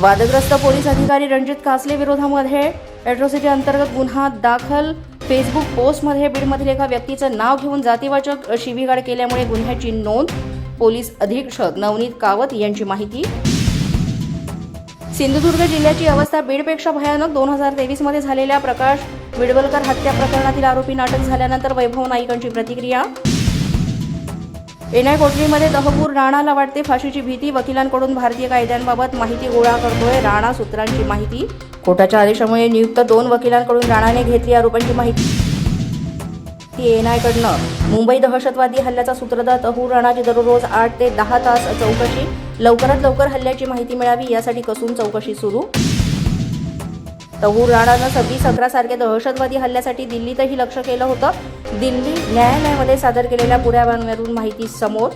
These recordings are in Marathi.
वादग्रस्त पोलीस अधिकारी रणजित कासले विरोधामध्ये अॅट्रॉसिटी अंतर्गत गुन्हा दाखल. फेसबुक पोस्टमध्ये बीडमधील एका व्यक्तीचं नाव घेऊन जातीवाचक शिवीगाळ केल्यामुळे गुन्ह्याची नोंद. पोलीस अधीक्षक नवनीत कावत यांची माहिती. सिंधुदुर्ग जिल्ह्याची अवस्था बीडपेक्षा भयानक. दोन हजार तेवीसमध्ये झालेल्या प्रकाश विडवलकर हत्या प्रकरणातील आरोपी नाटक झाल्यानंतर वैभव नाईकांची प्रतिक्रिया. एनआय कोठडीमध्ये दहपूर राणाला वाटते फाशीची भीती. वकिलांकडून भारतीय कायद्यांबाबत माहिती गोळा करतोय राणा सूत्रांची माहिती. कोर्टाच्या आदेशामुळे नियुक्त दोन वकिलांकडून राणाने घेतली आरोपांची माहिती. ती एनआयकडनं मुंबई दहशतवादी हल्ल्याचा सूत्रधार तहूर राणाची दररोज आठ ते दहा तास चौकशी. लवकरात लवकर हल्ल्याची माहिती मिळावी यासाठी कसून चौकशी सुरू. तहूर राणानं सव्वीस अकरा सारख्या दहशतवादी हल्ल्यासाठी दिल्लीतही लक्ष केलं होतं. दिल्ली न्यायालयामध्ये सादर केलेल्या पुराव्यांवरून माहिती समोर.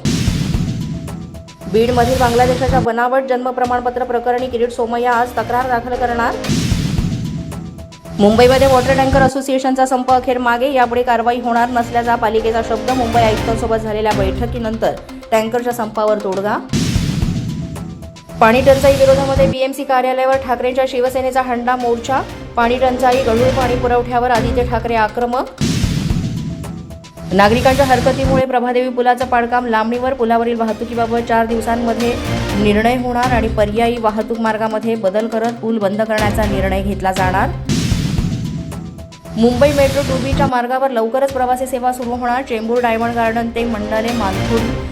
बीडमधील बांगलादेशाच्या बनावट जन्म प्रमाणपत्र प्रकरणी किरीट सोमय्या आज तक्रार दाखल करणार. मुंबईमध्ये वॉटर टँकर असोसिएशनचा संप अखेर मागे यापुढे कारवाई होणार नसल्याचा पालिकेचा शब्द मुंबई आयुक्तांसोबत झालेल्या बैठकीनंतर टँकरच्या संपावर तोडगा पाणी टंचाई विरोधामध्ये बीएमसी कार्यालयावर ठाकरेंच्या शिवसेनेचा हंडा मोर्चा पाणी टंचाई गढूळ पाणी पुरवठ्यावर आदित्य ठाकरे आक्रमक. नागरिकांच्या हरकतीमुळे प्रभादेवी पुलाचं पाडकाम लांबणीवर पुलावरील वाहतुकीबाबत चार दिवसांमध्ये निर्णय होणार आणि पर्यायी वाहतूक मार्गामध्ये बदल करत पूल बंद करण्याचा निर्णय घेतला जाणार. मुंबई मेट्रो टू बीच्या मार्गावर लवकरच प्रवासी सेवा सुरू होणार. चेंबूर डायमंड गार्डन ते मंडले मानखुर्द